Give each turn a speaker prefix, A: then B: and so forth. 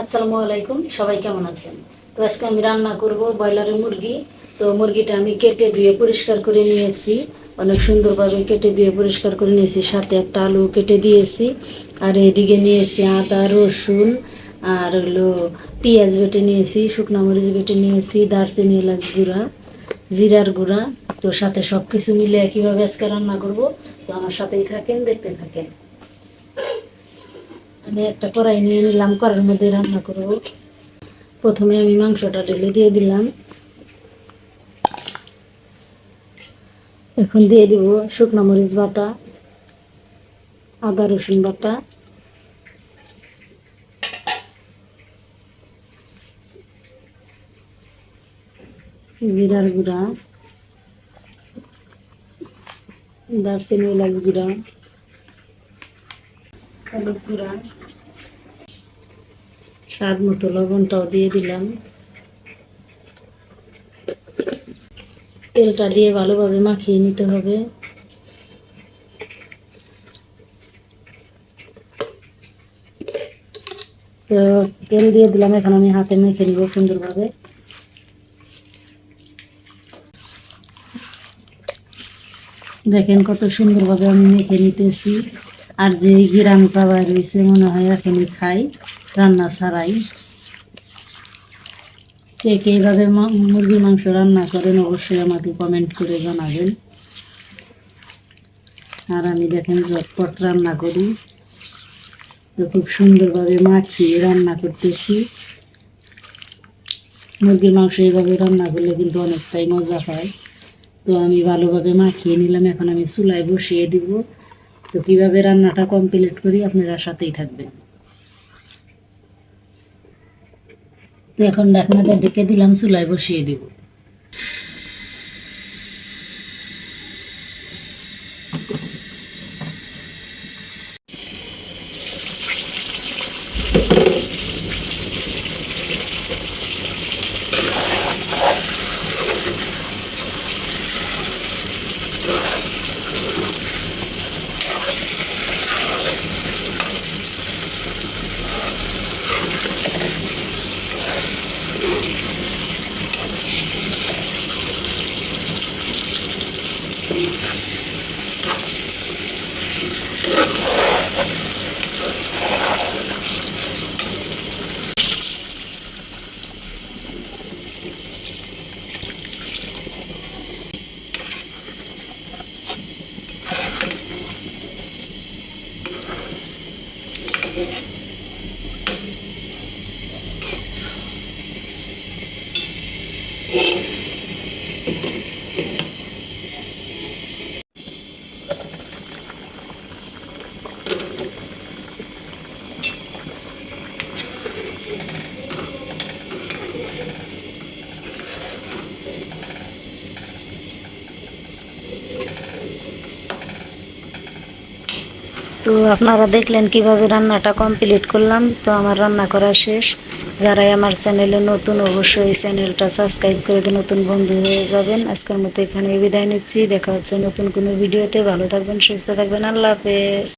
A: আসসালামু আলাইকুম, সবাই কেমন আছেন? তো আজকে আমি রান্না করব ব্রয়লারের মুরগি। তো মুরগিটা আমি কেটে ধুয়ে পরিষ্কার করে নিয়েছি। অনেক সুন্দরভাবে কেটে দিয়ে পরিষ্কার করে নিয়েছি। সাথে একটা আলু কেটে দিয়েছি। আর এদিকে নিয়েছি আদা, রসুন, আর হলো পেঁয়াজ বেটে নিয়েছি, শুকনো মরিচ বেটে নিয়েছি, দারচিনি, এলাচ গুঁড়া, জিরার গুঁড়া। তো সাথে সব কিছু মিলে কীভাবে আজকে রান্না করব। তো আমার সাথেই থাকেন, দেখতে থাকেন। আমি একটা কড়াই নিয়ে নিলাম, কড়াইয়ের মধ্যে রান্না করব। প্রথমে আমি মাংসটা ঢেলে দিয়ে দিলাম। এখন দিয়ে দিব শুকনো মরিচ বাটা, আদা রসুন বাটা। জিরার গুঁড়া, দারচিনি, এলাচ গুঁড়া। হলুদ গুঁড়া, স্বাদ মতো লবণটাও দিয়ে দিলাম। তেলটা দিয়ে ভালোভাবে মাখিয়ে নিতে হবে। তো তেল দিয়ে দিলাম, এখন আমি হাতে মেখে নিব সুন্দরভাবে। দেখেন কত সুন্দরভাবে আমি মেখে নিতেছি। আর যে গ্রামটা বাইর রয়েছে মনে হয় এখনই খাই, রান্না ছাড়াই। কে কে এইভাবে মুরগির মাংস রান্না করেন অবশ্যই আমাকে কমেন্ট করে জানাবেন। আর আমি দেখেন ঝটপট রান্না করি। তো খুব সুন্দরভাবে মাখিয়ে রান্না করতেছি। মুরগির মাংস এইভাবে রান্না করলে কিন্তু অনেকটাই মজা হয় তো আমি ভালোভাবে মাখিয়ে নিলাম, এখন আমি চুলায় বসিয়ে দিব। তো কীভাবে রান্নাটা কমপ্লিট করি আপনারা সাথেই থাকবেন। তো এখন ডাকনাটা ডেকে দিলাম, চুলায় বসিয়ে দিব। তো আপনারা দেখলেন কীভাবে রান্নাটা কমপ্লিট করলাম। তো আমার রান্না করা শেষ। যারাই আমার চ্যানেলে নতুন, অবশ্যই চ্যানেলটা সাবস্ক্রাইব করে দিয়ে নতুন বন্ধু হয়ে যাবেন। আজকের মতো এখানে বিদায় নিচ্ছি। দেখা হচ্ছে নতুন কোনো ভিডিওতে। ভালো থাকবেন, সুস্থ থাকবেন। আল্লাহ হাফেজ।